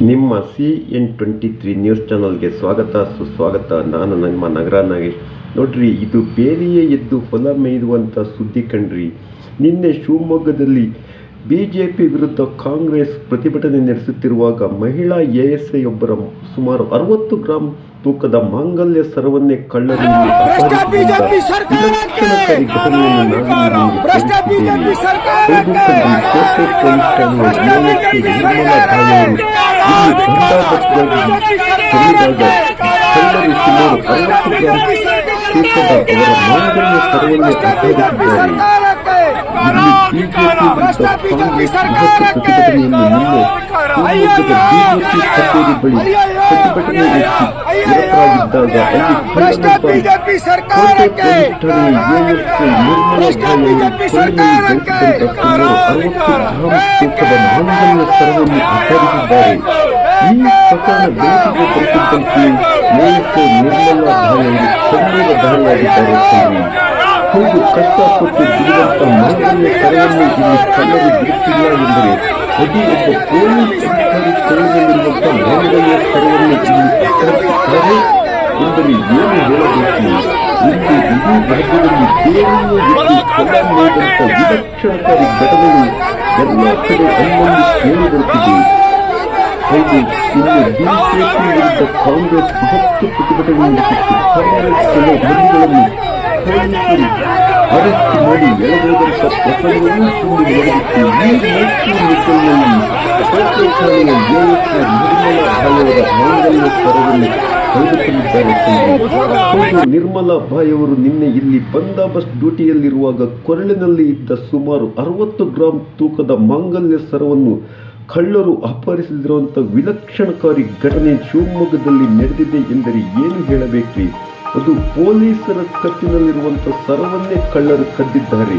ನಿಮ್ಮ C N twenty three news ಚಾನಲ್ಗೆ ಸ್ವಾಗತ ಸುಸ್ವಾಗತ. ನಾನು ನಿಮ್ಮ ನಗರ ನಾಗೇಶ್. ನೋಡ್ರಿ ಇದು ಬೇರೆಯೇ ಎದ್ದು ಹೊಲ ಮೇಯುವಂಥ ಸುದ್ದಿ ಕಂಡ್ರಿ ನಿನ್ನೆ ಶಿವಮೊಗ್ಗದಲ್ಲಿ ಬಿ ಜೆ ಪಿ ವಿರುದ್ಧ ಕಾಂಗ್ರೆಸ್ ಪ್ರತಿಭಟನೆ ನಡೆಸುತ್ತಿರುವಾಗ ಮಹಿಳಾ ಎ ಎಸ್ ಐಯೊಬ್ಬರ ಸುಮಾರು ಅರವತ್ತು ಗ್ರಾಂ ತೂಕದ ಮಾಂಗಲ್ಯ ಸರವನ್ನೇ ಕಳ್ಳರು ಭ್ರಷ್ಟ ಬಿಜೆಪಿ ಸರ್ಕಾರಕ್ಕೆ ವಿಲಕ್ಷಣಕಾರಿ ಘಟನೆಯನ್ನು ನಾವಿಲ್ಲಿ ನಿಮಗೆ ಭ್ರಷ್ಟ ಬಿಜೆಪಿ ಸರ್ಕಾರಕ್ಕೆ ಕೋಟೆ ಪೊಲೀಸ್ ಠಾಣೆಯ ಡಿವೈಎಸ್ಪಿ ನಿರ್ಮಲಾ ಭಾಯವರು ಇಲ್ಲಿ ಬಂದೋಬಸ್ತ್ಗಾಗಿ ತೆರಳಿದಾಗ ಕಳ್ಳರು ಸುಮಾರು ಅರವತ್ತು ಗ್ರಾಂ ತೂಕದ ಅವರ ಮಾಂಗಲ್ಯ ಸರವನ್ನೇ ಅಪಹರಿಸಿದ್ದಾರೆ ಇಲ್ಲಿ ಬಿಜೆಪಿ ವಿರುದ್ಧ ಕಾಂಗ್ರೆಸ್ ಬೃಹತ್ ಪ್ರತಿಭಟನೆಯನ್ನು ನಿನ್ನೆ ಶಿವಮೊಗ್ಗದ ಬಿಜೆಪಿ ಕಚೇರಿ ಬಳಿ ಪ್ರತಿಭಟನೆ ನಡೆಸಿ ನಿರತರಾಗಿದ್ದಾಗ ಅಲ್ಲಿ ಭ್ರಷ್ಟ ಕಳ್ಳನೊಬ್ಬ ಬಿಜೆಪಿ ಕೋಟೆ ಸರ್ಕಾರಕ್ಕೆ ಪೊಲೀಸ್ ಠಾಣೆಯ ಎಎಸ್ಐ ನಿರ್ಮಲಾ ಭ್ರಷ್ಟ ಭಾಯವರು ಬಿಜೆಪಿ ಕೊಲ್ಲಿನಲ್ಲಿ ಸರ್ಕಾರಕ್ಕೆ ಗಳಿಸಿದಂತ ಸುಮಾರು ಅರವತ್ತು ಗ್ರಾಂ ತೂಕದ ಮಾಂಗಲ್ಯ ಸರವನ್ನು ಅಪಹರಿಸಿದ್ದಾರೆ ಈ ಪ್ರಕರಣ ಬೆಳಕಿಗೆ ಬರುತ್ತಿದ್ದಂತೆ ಎಎಸ್ಐ ನಿರ್ಮಲಾ ಭಾಯವರು ಕಣ್ಣೀರ ದಾಳಿಯಾಗಿದ್ದಾರೆ ಕಣ್ರಿ. ಹೌದು ಕಷ್ಟಪಟ್ಟು ದುಡಿದಂತ ಮಾಂಗಲ್ಯ ಸರವನ್ನು ಇಲ್ಲಿ ಕಳ್ಳರು ಬಿಡುತ್ತಿಲ್ಲ ಎಂದರೆ ಅದು ಒಬ್ಬ ಪೊಲೀಸ್ ಅಧಿಕಾರಿ ಕೈಯಲ್ಲಿರುವಂತ ಮಾಂಗಲ್ಯ ಸರವನ್ನು ಇಲ್ಲಿ ಅಪಹರಿಸುತ್ತಾರೆ ಎಂದರೆ ಏನು ಹೇಳಬೇಕು ಇಂದು ಇಡೀ ರಾಜ್ಯದಲ್ಲಿ ಬೇರೆಯೂ ಎದ್ದು ಕಲ್ಲ ಮೇದಂತ ವಿಲಕ್ಷಣಕಾರಿ ಘಟನೆಗಳು ಎಲ್ಲ ಕಡೆ ಅಲ್ಲಲ್ಲಿ ಕೇಳಿಬರುತ್ತಿದೆ ಹೌದು ಇನ್ನು ಬಿಜೆಪಿ ವಿರುದ್ಧ ಕಾಂಗ್ರೆಸ್ ಬೃಹತ್ ಪ್ರತಿಭಟನೆ ನಡೆಸಿತ್ತು ಕಾಂಗ್ರೆಸ್ ಕೆಲವು ಮಂದಿಗಳನ್ನು ಪೊಲೀಸರು ಅರೆಸ್ಟ್ ಮಾಡಿ ಎಳೆದಂತಹ ಪ್ರಕರಣವೂ ತುಂಬಿ ನಡೆದಿತ್ತು ಈ ಮೈಸೂರು ನಿಟ್ಟಿನಲ್ಲಿ ಕೋಟೆ ಠಾಣೆಯ ನಿರ್ಮಲ ಭಾಯವರ ಮಾಂಗಲ್ಯ ಸ್ವರವನ್ನು ಕಳೆದುಕೊಂಡಿದ್ದಾರೆ ನಿರ್ಮಲಾ ಭಾಯ್ ಅವರು ನಿನ್ನೆ ಇಲ್ಲಿ ಬಂದೋಬಸ್ತ್ ಡ್ಯೂಟಿಯಲ್ಲಿರುವಾಗ ಕೊರಳಿನಲ್ಲಿ ಇದ್ದ ಸುಮಾರು ಅರವತ್ತು ಗ್ರಾಂ ತೂಕದ ಮಾಂಗಲ್ಯ ಸರವನ್ನು ಕಳ್ಳರು ಅಪಹರಿಸಿದಿರುವಂಥ ವಿಲಕ್ಷಣಕಾರಿ ಘಟನೆ ಶಿವಮೊಗ್ಗದಲ್ಲಿ ನಡೆದಿದೆ ಎಂದರೆ ಏನು ಹೇಳಬೇಕ್ರಿ? ಅದು ಪೊಲೀಸರ ಕತ್ತಿನಲ್ಲಿರುವಂಥ ಸರವನ್ನೇ ಕಳ್ಳರು ಕದ್ದಿದ್ದಾರೆ.